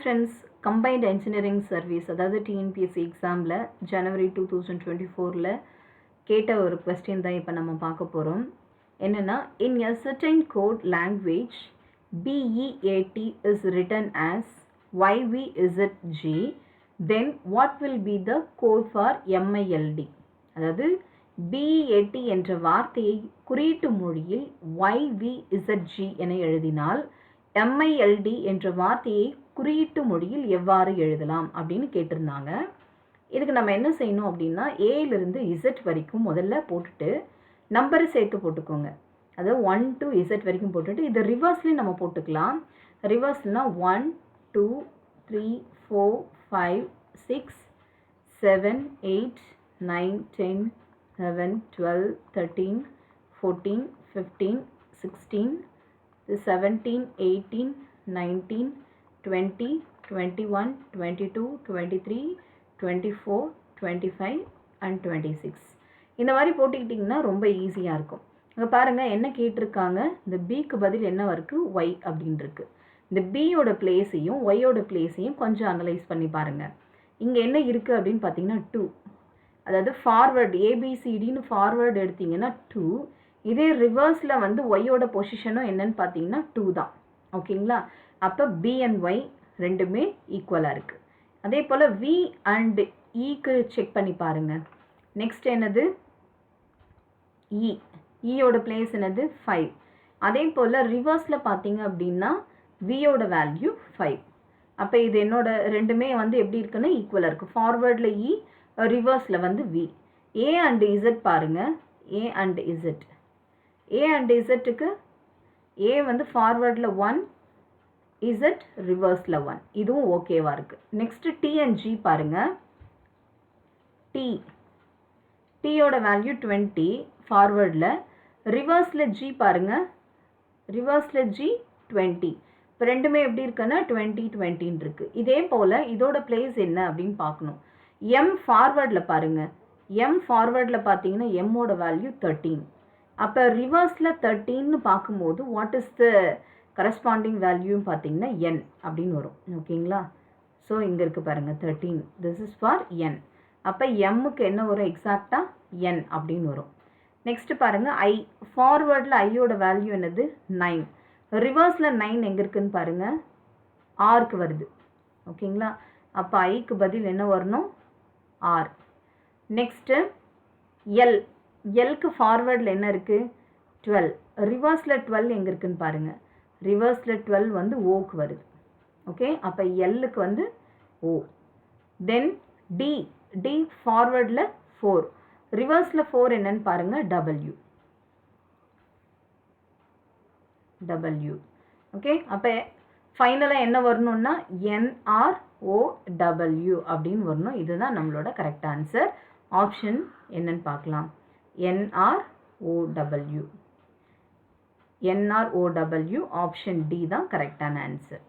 Friends combined engineering service அதாவது TNPSC எக்ஸாமில் ஜனவரி டூ தௌசண்ட் டுவெண்ட்டி ஃபோரில் கேட்ட ஒரு கொஸ்டின் தான் இப்போ நம்ம பார்க்க போகிறோம் என்னென்னா in a certain code language BEAD is written as YV Z G then what will be the code for MILD அதாவது பிஇஏடி என்ற வார்த்தையை குறியீட்டு மொழியில் ஒய்வி இசட்ஜி என எழுதினால் எம்ஐஎல்டி என்ற வார்த்தையை குறியீட்டு மொழியில் எவ்வாறு எழுதலாம் அப்படின்னு கேட்டிருந்தாங்க. இதுக்கு நம்ம என்ன செய்யணும் அப்படின்னா ஏலேருந்து இசட் வரைக்கும் முதல்ல போட்டுட்டு நம்பரை சேர்த்து போட்டுக்கோங்க. அதாவது ஒன் டு இசட் வரைக்கும் போட்டுட்டு இதை ரிவர்ஸ்லேயும் நம்ம போட்டுக்கலாம். ரிவர்ஸ்னால் one two three four five six seven eight nine ten eleven twelve thirteen fourteen fifteen sixteen seventeen eighteen nineteen twenty twenty one twenty two twenty three twenty four twenty five and twenty six. இந்த மாதிரி போட்டுக்கிட்டிங்கன்னா ரொம்ப ஈஸியாக இருக்கும். அங்கே பாருங்கள் என்ன கேட்டிருக்காங்க? இந்த பிக்கு பதில் என்ன இருக்குது ஒய் அப்படின்ட்டுருக்கு இந்த பியோட பிளேஸையும் ஒய்யோட பிளேஸையும் கொஞ்சம் அனலைஸ் பண்ணி பாருங்கள் இங்கே என்ன இருக்குது அப்படின்னு பார்த்தீங்கன்னா டூ அதாவது ஃபார்வர்டு ஏபிசிடின்னு ஃபார்வேர்டு எடுத்தீங்கன்னா டூ இதே ரிவர்ஸில் வந்து ஒய்யோட பொசிஷனும் என்னன்னு பார்த்தீங்கன்னா டூ தான். ஓகேங்களா? அப்போ பி அண்ட் ஒய் ரெண்டுமே ஈக்குவலாக இருக்குது அதே போல் வி அண்ட் இக்கு e செக் பண்ணி பாருங்கள் நெக்ஸ்ட் என்னது? இ இயோட பிளேஸ் என்னது? ஃபைவ் அதே போல் ரிவர்ஸில் பார்த்தீங்க அப்படின்னா வியோட வேல்யூ ஃபைவ் அப்போ இது என்னோட ரெண்டுமே வந்து எப்படி இருக்குன்னா ஈக்குவலாக இருக்குது ஃபார்வேர்டில் இ ரிவர்ஸில் வந்து வி ஏ அண்டு இசட் பாருங்கள் A and Z A and இசட்டுக்கு ஏ வந்து ஃபார்வேர்டில் ஒன் இசட் ரிவர்ஸில் ஒன் இதுவும் ஓகேவாக இருக்குது நெக்ஸ்ட்டு டி அண்ட் ஜி பாருங்கள் டி டீயோட வேல்யூ டுவெண்ட்டி ஃபார்வர்டில் ரிவர்ஸில் ஜி பாருங்கள் ரிவர்ஸில் ஜி டுவெண்ட்டி இப்போ ரெண்டுமே எப்படி இருக்குன்னா டுவெண்ட்டி டுவெண்ட்டின்னு இருக்குது இதே போல் இதோட பிளேஸ் என்ன அப்படின்னு பார்க்கணும். எம் ஃபார்வர்டில் பாருங்கள் எம் ஃபார்வேர்டில் பார்த்தீங்கன்னா எம்மோட வேல்யூ தேர்ட்டீன் அப்போ ரிவர்ஸில் தேர்ட்டின்னு பார்க்கும்போது வாட் இஸ் த கரஸ்பாண்டிங் வேல்யூன்னு பார்த்தீங்கன்னா என் அப்படின்னு வரும். ஓகேங்களா? ஸோ இங்கே இருக்குது பாருங்கள் thirteen this is for N அப்போ எம்முக்கு என்ன வரும்? எக்ஸாக்டாக என் அப்படின்னு வரும். நெக்ஸ்ட் பாருங்கள் ஐ ஃபார்வேர்டில் ஐயோட வேல்யூ என்னது? நைன் ரிவர்ஸில் நைன் எங்கே இருக்குன்னு பாருங்கள் ஆர்க்கு வருது. ஓகேங்களா? அப்போ ஐக்கு பதில் என்ன வரணும்? ஆர் நெக்ஸ்ட்டு எல் எல்க்கு ஃபார்வேர்டில் என்ன இருக்குது டுவெல் ரிவர்ஸில் டுவெல் எங்கே இருக்குன்னு பாருங்கள் ரிவர்ஸில் டுவெல் வந்து ஓக்கு வருது. ஓகே அப்போ எல்லுக்கு வந்து ஓ தென் டி டி ஃபார்வேர்டில் ஃபோர் ரிவர்ஸில் ஃபோர் என்னன்னு பாருங்கள் டபிள்யூ டபிள்யூ ஓகே அப்போ ஃபைனலாக என்ன வரணும்னா என்ஆர் ஓ டபிள்யூ அப்படின்னு வரணும். இதுதான் நம்மளோட கரெக்ட் ஆன்சர் ஆப்ஷன் என்னன்னு பார்க்கலாம். என்ஆர்ஓடபிள்யூ என்ஆர்ஓடபிள்யூ ஆப்ஷன் டி தான் கரெக்டான ஆன்சர்